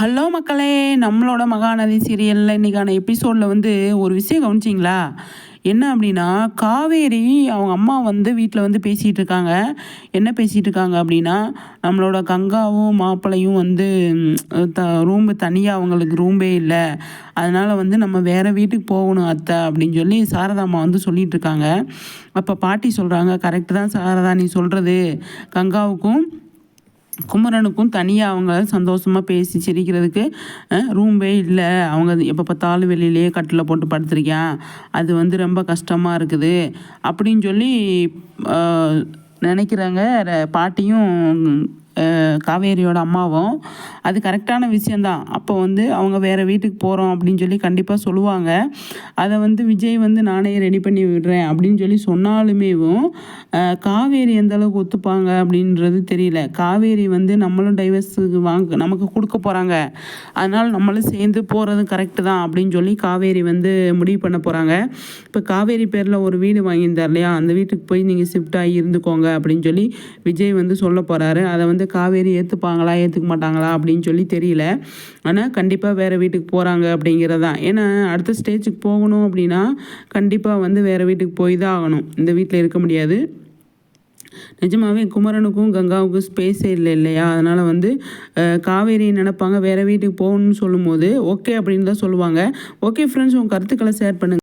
Hello மக்களே நம்மளோட மகாநதி சீரியலில் இன்றைக்கான எபிசோடில் வந்து ஒரு விஷயம் கவனிச்சிங்களா? என்ன அப்படின்னா காவேரி அவங்க அம்மா வந்து வீட்டில் வந்து பேசிகிட்டு இருக்காங்க என்ன பேசிகிட்டு இருக்காங்க அப்படின்னா நம்மளோட கங்காவும் மாப்பிள்ளையும் வந்து த ரூம்பு தனியாக அவங்களுக்கு ரூம்பே இல்லை. அதனால் வந்து நம்ம வேறு வீட்டுக்கு போகணும் அத்தை அப்படின்னு சொல்லி சாரதாம்மா வந்து சொல்லிகிட்டு இருக்காங்க அப்போ பாட்டி சொல்கிறாங்க கரெக்டு தான் சாரதா நீ சொல்கிறது கங்காவுக்கும் குமரனுக்கும் தனியாக அவங்க சந்தோஷமாக பேசி சிரிக்கிறதுக்கு ரூம்பே இல்லை. அவங்க எப்போ பார்த்தாலும் வெளியிலேயே கட்டில் போட்டு படுத்துருக்கேன் அது வந்து ரொம்ப கஷ்டமாக இருக்குது. அப்படின்னு சொல்லி நினைக்கிறாங்க. பாட்டியும் காவேரியோட அம்மாவும். அது கரெக்டான விஷயந்தான் அப்போ வந்து அவங்க வேறு வீட்டுக்கு போகிறோம் அப்படின்னு சொல்லி கண்டிப்பாக சொல்லுவாங்க. அதை வந்து விஜய் வந்து நானே ரெடி பண்ணி விடுறேன் அப்படின்னு சொல்லி சொன்னாலுமேவும் காவேரி எந்த அளவுக்கு ஒத்துப்பாங்க அப்படின்றது தெரியல. காவேரி வந்து நம்மளும் டைவர்ஸுக்கு வாங்க நமக்கு கொடுக்க போகிறாங்க அதனால் நம்மளும் சேர்ந்து போகிறது கரெக்டு தான் அப்படின்னு சொல்லி காவேரி வந்து முடிவு பண்ண போகிறாங்க இப்போ காவேரி பேரில் ஒரு வீடு வாங்கியிருந்தார் இல்லையா? அந்த வீட்டுக்கு போய் நீங்கள் ஷிஃப்ட் ஆகி இருந்துக்கோங்க அப்படின்னு சொல்லி விஜய் வந்து சொல்ல போகிறாரு அதை வந்து காவேரி ஏற்றுப்பாங்களா ஏற்றுக்க மாட்டாங்களா அப்படின்னு சொல்லி தெரியல. ஆனால் கண்டிப்பாக வேறு வீட்டுக்கு போகிறாங்க அப்படிங்கிறது தான். ஏன்னா அடுத்த ஸ்டேஜுக்கு போகணும் அப்படின்னா கண்டிப்பாக வந்து வேறு வீட்டுக்கு போய் தான் ஆகணும். இந்த வீட்டில் இருக்க முடியாது. நிஜமாகவே குமரனுக்கும் கங்காவுக்கும் ஸ்பேஸே இல்லை இல்லையா? அதனால் வந்து காவேரி நினைப்பாங்க வேறு வீட்டுக்கு போகணும்னு சொல்லும்போது ஓகே அப்படின்னு தான் சொல்லுவாங்க. ஓகே ஃப்ரெண்ட்ஸ் உங்கள் கருத்துக்களை ஷேர் பண்ணுங்கள்